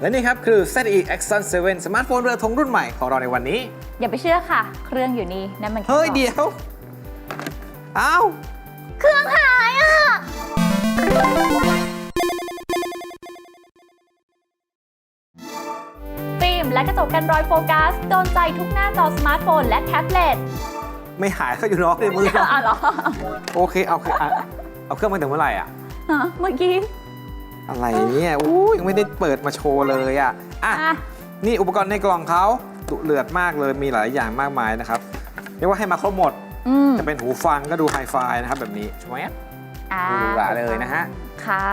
และนี่ครับคือ ZE Axon 7 สมาร์ทโฟนเรือธงรุ่นใหม่ของเราในวันนี้ อย่าไปเชื่อค่ะ เครื่องอยู่นี่นั่นมันแค่เฮ้ยกล่องเดี๋ยว อ้าว เครื่องหายอะ ฟิล์มและกระจกกันรอยโฟกัส โดนใจทุกหน้าจอสมาร์ทโฟนและแท็บเล็ต ไม่หายเขาอยู่เนาะในมืออะเหรอโอเคเอาเคเอาเอาเครื่องมาถึงเมื่อไหร่อะฮะเมื่อกี้ อะไรเนี่ยอู้ยังไม่ได้เปิดมาโชว์เลยอะอะอะ นี่อุปกรณ์ในกล่องเขาดุเลือดมากเลยมีหลายอย่างมากมายนะครับเรียกว่าให้มาครบหมด อืมจะเป็นหูฟังก็ดูไฮไฟนะครับแบบนี้ใช่ไหมอ่าดูหราเลยนะฮะ ค่ะ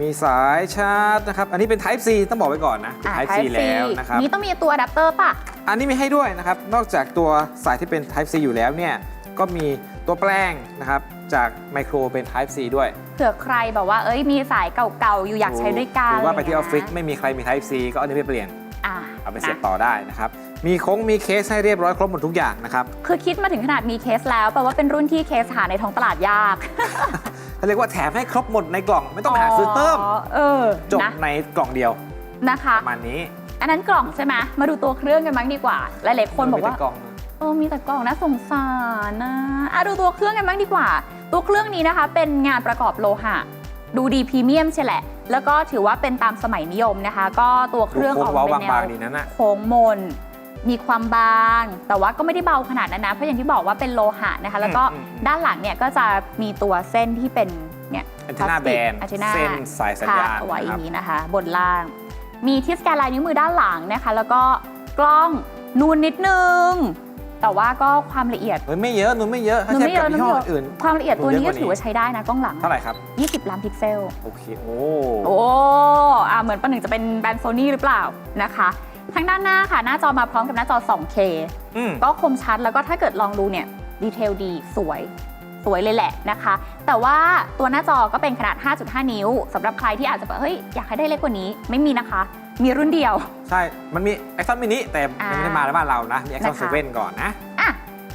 มีสายชาร์จนะครับ อันนี้เป็น Type C ต้องบอกไว้ก่อนนะเป็น อ่า Type C แล้วนะครับ นี่ต้องมีตัวอะแดปเตอร์ป่ะ อันนี้มีให้ด้วยนะครับ นอกจากตัวสายที่เป็น Type C อยู่แล้วเนี่ยก็มีตัวแปลงนะครับจากไมโครเป็น Type C ด้วยเผื่อใครแบบว่าเอ้ยมีสายเก่าๆ อยู่อยากใช้ด้วยกันหรือว่าไปที่ออะอฟรฟิศย่งเงี้ยไม่มีใครมี Type C ก็เอาอันนี้ไปเปลี่ยนอ่าเอาไปเสียบนะต่อได้นะครับ มีโค้งมีเคสให้เรียบร้อยครบหมดทุกอย่างนะครับ คือคิดมาถึงขนาดมีเคสแล้วแปลว่าเป็นรุ่นที่เคสหาในท้องตลาดยากเขาเรียกว่าแถมให้ครบหมดในกล่องไม่ต้องไปหาซื้อเติมเออจบนะในกล่องเดียวนะคะประมาณนี้ อันนั้นกล่องใช่ไหมมาดูตัวเครื่องกันบ้างดีกว่า หลายๆคนบอกว่าไม่ได้กล่องเออมีแต่กล่องนะสงสารนะอะดูตัวเครื่องกันบ้างดีกว่า ตัวเครื่องนี้นะคะ เป็นงานประกอบโลหะ ดูดีพรีเมียมใช่แหละ แล้วก็ถือว่าเป็นตามสมัยนิยมนะคะ ก็ตัวเคดูรื่องโค้องอกเว้ามาเป็นแนบางวๆดีนั้นน่ะโค้งมน มีความบาง แต่ว่าก็ไม่ได้เบาขนาดนั้นนะ เพราะอย่างที่บอกว่าเป็นโลหะนะคะ แล้วก็อืมอืมด้านหลังเนี่ยก็จะมีตัวเส้นที่เป็นเนี่ยแอนเทนาแบนแอนเทนาเส้นสายสัญญาณเอาไว้นะอครับย่างนี้นะคะ บนล่าง มีที่สแกนลายนิ้วมือด้านหลังนะคะ แล้วก็กล้องนูนนิดนึง แต่ว่าก็ความละเอียด เฮ้ยไม่เยอะนุ่นไม่เยอะถ้านูนเทียบไม่เยกับอะนูยี่นห้อไม่เยอื่นอะความละเอียดตัวนี้ดูเยก็อะกว่านี้ถือว่าใช้ได้นะกล้องหลัง เท่าไหร่ครับ 20 ล้านพิกเซล โอเค โอ้ โอ้อ่าเหมือนประหนึ่งจะเป็นแบรนด์โซนี่หรือเปล่านะคะ ทางด้านหน้าค่ะ หน้าจอมาพร้อมกับหน้าจอ 2K อืม ก็คมชัดแล้วก็ถ้าเกิดลองดูเนี่ยดีเทลดีสวยสวยเลยแหละนะคะ แต่ว่าตัวหน้าจอก็เป็นขนาด 5.5 นิ้วสำหรับใครที่อาจจะแบบเฮ้ยอยากให้ได้เล็กกว่านี้ไม่มีนะคะ มีรุ่นเดียว ใช่ มันมี Exxon Mini แต่ยังไม่ได้มาในบ้านเรานะ มี Exxon นะคะ 7 ก่อนนะ อะ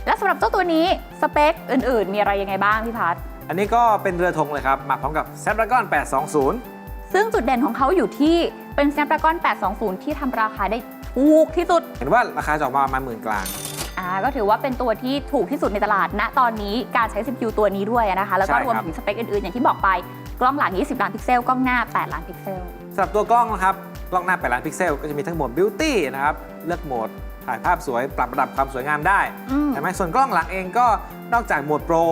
แล้วสำหรับเจ้าตัวนี้สเปคอื่นๆ มีอะไรยังไงบ้างพี่พัฒอันนี้ก็เป็นเรือธงเลยครับ มาพร้อมกับ Snapdragon 820 ซึ่งจุดเด่นของเขาอยู่ที่เป็น Snapdragon 820 ที่ทำราคาได้ถูกที่สุด เห็นว่าราคาจะออกมาประมาณหมื่นกลาง อ่าก็ถือว่าเป็นตัวที่ถูกที่สุดในตลาดณตอนนี้การใช้ CPU ตัวนี้ด้วยนะคะ แล้วก็ใช่รวมครับ ถึงสเปคอื่นๆ อย่างที่บอกไป กล้องหลัง 20 ล้านพิกเซล กล้องหน้า 8 ล้านพิกเซล สำหรับตัวกล้องนะครับ กล้องหน้า8ล้านพิกเซลก็จะมีทั้งโหมด Beauty นะครับ เลือกโหมดถ่ายภาพสวยปรับระดับความสวยงามได้อืมใช่ไหมส่วนกล้องหลังเองก็นอกจากโหมด Pro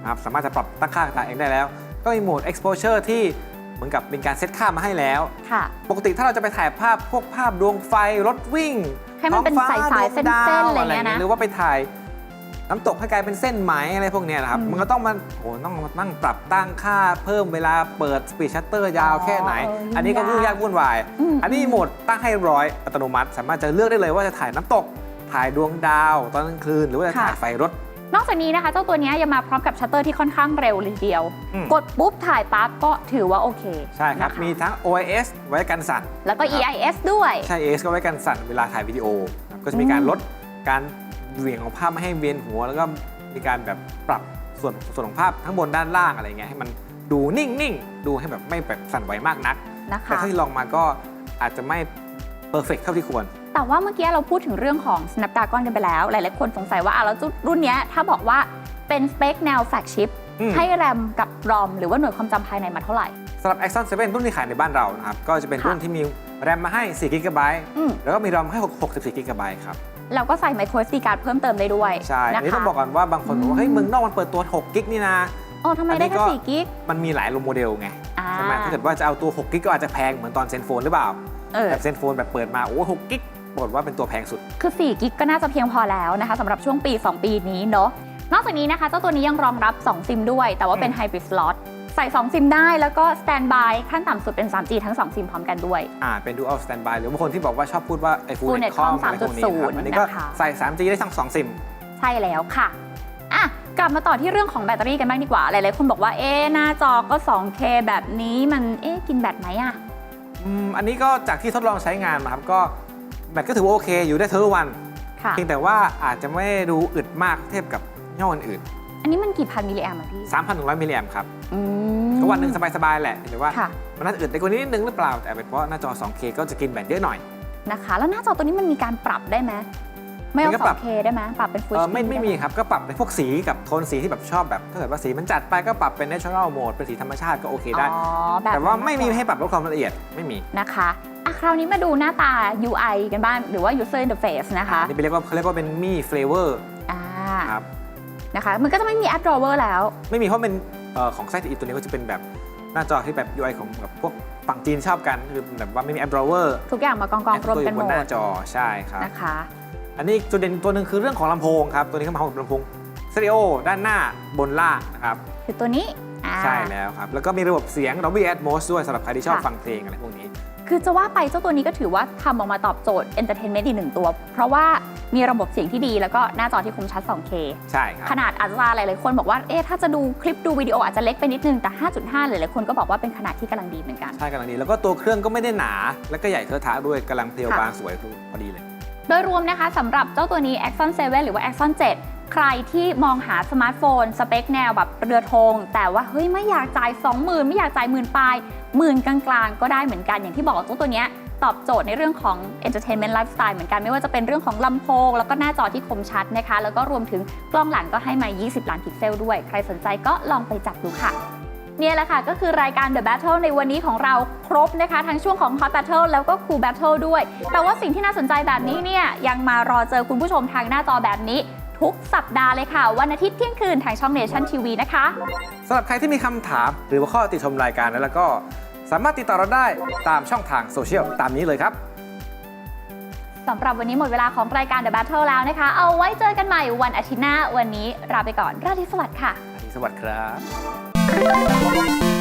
นะครับสามารถจะปรับตั้งค่าต่างๆเองได้แล้ว ก็มีโหมด Exposure ที่เหมือนกับเป็นการเซตค่ามาให้แล้วค่ะปกติถ้าเราจะไปถ่ายภาพพวกภาพดวงไฟรถวิ่งให้มันเป็นท้องฟ้สายๆดวงดวเส้นๆอะไรเงี้ยนะหรือว่าไปถ่าย น้ำตกให้กลายเป็นเส้นไหมอะไรพวกเนี้ยนะครับอืมมันก็ต้องมาโอ้ต้องมาตั้งปรับตั้งค่าเพิ่มเวลาเปิดสปีดชัตเตอร์ยาวแค่ไหนอ๋อเออยุ่งอันนี้ก็ยุ่งยากวุ่นวาย อืม อันนี้มีโหมดตั้งให้เรียบร้อยอัตโนมัติ สามารถจะเลือกได้เลยว่าจะถ่ายน้ำตก ถ่ายดวงดาว ตอนกลางคืน หรือว่าจะถ่ายไฟรถ นอกจากนี้นะคะ เจ้าตัวนี้ยังมาพร้อมกับชัตเตอร์ที่ค่อนข้างเร็วเลยทีเดียว อืม กดปุ๊บถ่ายปั๊บก็ถือว่าโอเคใช่ครับ นะะมีทั้ง OIS ไว้กันสั่น แล้วก็ครับ EIS ด้วย ใช่ AS ก็ไว้กันสั่นเวลาถ่ายวิดีโอครับก็จะมีการอืมลดการ เหวี่ยงของภาพไม่ให้เวียนหัว แล้วก็มีการแบบปรับส่วนส่วนของภาพทั้งบนด้านล่างอะไรเงี้ยให้มันดูนิ่งๆ ดูให้แบบไม่แบบสั่นไหวมากนัก นะแต่คะถ้าที่ลองมาก็อาจจะไม่เพอร์เฟกเท่าที่ควร แต่ว่าเมื่อกี้เราพูดถึงเรื่องของ Snapdragon กันไปแล้ว หลายๆคนสงสัยว่าอะแล้วรุ่นเนี้ยถ้าบอกว่าเป็นสเปคแนวแฟลกชิพอืม ให้แรมกับรอมหรือว่าหน่วยความจำภายในมาเท่าไหร่ สำหรับ Axon 7 รุ่นที่ขายในบ้านเรานะครับ ก็จะเป็นค่ะ รุ่นที่มีแรมมาให้4 g b อืม แล้วก็มีรอมให้64 g b ครับ เราก็ใส่ micro SD card เพิ่มเติมได้ด้วยใช่อันนี้นะคะต้องบอกก่อนว่าบางคนบอกว่าเฮ้ยอืมเมืองนอกมันเปิดตัว 6 กิกนี่นะโอ้ทำไมอันนี้ได้แค่ก็4กิกมันมีหลายโมเดลไงอ่าใช่ไหมถ้าเกิดว่าจะเอาตัว 6 กิกก็อาจจะแพงเหมือนตอนเซนโฟนหรือเปล่า เออ แบบเซนโฟนแบบเปิดมาโอ้6กิกบอกฏว่าเป็นตัวแพงสุด คือ 4 กิกก็น่าจะเพียงพอแล้วนะคะสำหรับช่วงปี 2 ปีนี้เนาะนอกจากนี้นะคะ เจ้าตัวนี้ยังรองรับ 2 ซิมด้วย แต่ว่าเป็นอืม Hybrid Slot ใส่ 2 ซิมได้แล้วก็ Standby ขั้นต่ำสุดเป็น 3G ทั้ง 2 ซิมพร้อมกันด้วย อ่าเป็น dual standby หรือบางคนที่บอกว่าชอบพูดว่าไอ้ full Full net net com com อะไรพวกนี้นะครับ3.0อันนี้ก็นะคะใส่ 3G ได้ทั้ง 2 ซิม ใช่แล้วค่ะอะกลับมาต่อที่เรื่องของแบตเตอรี่กันบ้างดีกว่า หลายๆคนบอกว่าเอ๊ะหน้าจอก็ 2K แบบนี้มันเอ๊ะกินแบตไหมอะอืมอันนี้ก็จากที่ทดลองใช้งานมาครับก็แบตก็ถือว่าโอเค อยู่ได้ทั้งวันค่ะเพียงแต่ว่าอาจจะไม่ได้ดูอึดมากเทียบกับยี่ห้ออื่น อันนี้มันกี่พันมิลลิแอมอะพี่3,100มิลลิแอมป์ครับอืม ก็วันหนึ่งสบายๆแหละแต่ว่า ค่ะ มันน่าจะอึดได้กว่านี้นิดนึงหรือเปล่า แต่เป็นเพราะหน้าจอ 2K ก็จะกินแบตเยอะหน่อย นะคะ แล้วหน้าจอตัวนี้มันมีการปรับได้ไหมไม่เอา มันก็ปรับ 2K ได้ไหมปรับเป็น Full เออ HD ไม่ไม่ด้หมีครับ ก็ปรับในพวกสีกับโทนสีที่แบบชอบแบบถ้าเกิดว่าสีมันจัดไปก็ปรับเป็น natural mode เป็นสีธรรมชาติก็โอเคได้ อ๋อแบบแต่ว่านั้นไม่มีกกให้ปรับลดความละเอียดไม่มีนะคะอะคราวนี้มาดูหน้าตา UI กันบ้างหรือว่า user interface นะคะ อันนี่เป็นเรียกว่าเขาเรียกว่าเป็นมี flavor อ่าครับ นะคะ มันก็จะไม่มี app drawer แล้ว ไม่มีเพราะเป็นเอ่อของไซต์อีตัวนี้ก็จะเป็นแบบหน้าจอที่แบบ UI ของแบบพวกฝั่งจีนชอบกันคือแบบว่าไม่มี app drawer ทุกอย่างมากองกองๆรวมกันแอปหตัวมยู่บนหน้าดจอใช่ครับนะคะ อันนี้จุดเด่นตัวหนึ่งคือเรื่องของลำโพงครับตัวนี้เข้ามาพร้อมกับลำโพงสเตอริโอด้านหน้าบนล่างนะครับคือตัวนี้อ่าใช่แล้วครับ แล้วก็มีระบบเสียง Dolby Atmos ด้วยสำหรับใครที่ชอบค่ะฟังเพลงอะไรพวกนี้ คือจะว่าไปเจ้าตัวนี้ก็ถือว่าทำออกมาตอบโจทย์ entertainment อีกหนึ่งตัว เพราะว่ามีระบบเสียงที่ดีแล้วก็หน้าจอที่คมชัด 2K ใช่ครับ ขนาดอาจจะหลายๆคนบอกว่า เอ๊ะถ้าจะดูคลิปดูวิดีโออาจจะเล็กไปนิดนึง แต่ 5.5 หลายๆคนก็บอกว่าเป็นขนาดที่กำลังดีเหมือนกัน ใช่กำลังดี แล้วก็ตัวเครื่องก็ไม่ได้หนา แล้วก็ใหญ่เทอะทะด้วยกำลังเพรียวค่ะบางสวยพอดีเลย โดยรวมนะคะสำหรับเจ้าตัวนี้ Axon 7 หรือว่า Axon 7 ใครที่มองหาสมาร์ทโฟน สเปคแนวแบบเรือธงแต่ว่าเฮ้ยไม่อยากจ่าย 20,000 ไม่อยากจ่ายหมื่นปลายหมื่นกลางๆ ก็ได้เหมือนกันอย่างที่บอกว่าเจ้าตัวเนี้ยตอบโจทย์ในเรื่องของ entertainment lifestyle เหมือนกันไม่ว่าจะเป็นเรื่องของลำโพง แล้วก็หน้าจอที่คมชัดนะคะ แล้วก็รวมถึงกล้องหลังก็ให้มา 20 ล้านพิกเซลด้วย ใครสนใจก็ลองไปจับดูค่ะเนี่ยแหละค่ะ ก็คือรายการ The Battle ในวันนี้ของเราครบนะคะ ทั้งช่วงของ Hot Battle แล้วก็ Cool Battle ด้วย แต่ว่าสิ่งที่น่าสนใจแบบนี้เนี่ย ยังมารอเจอคุณผู้ชมทางหน้าจอแบบนี้ ทุกสัปดาห์เลยค่ะ วันอาทิตย์เที่ยงคืนทางช่อง Nation TV นะคะ สำหรับใครที่มีคำถามหรือว่าข้อติชมรายการนั้นแล้วก็สามารถติดต่อเราได้ตามช่องทางโซเชียลตามนี้เลยครับ สำหรับวันนี้หมดเวลาของรายการ The Battle แล้วนะคะ เอาไว้เจอกันใหม่วันอาทิตย์หน้า วันนี้ลาไปก่อน ราตรีสวัสดิ์ค่ะสวัสดีครับ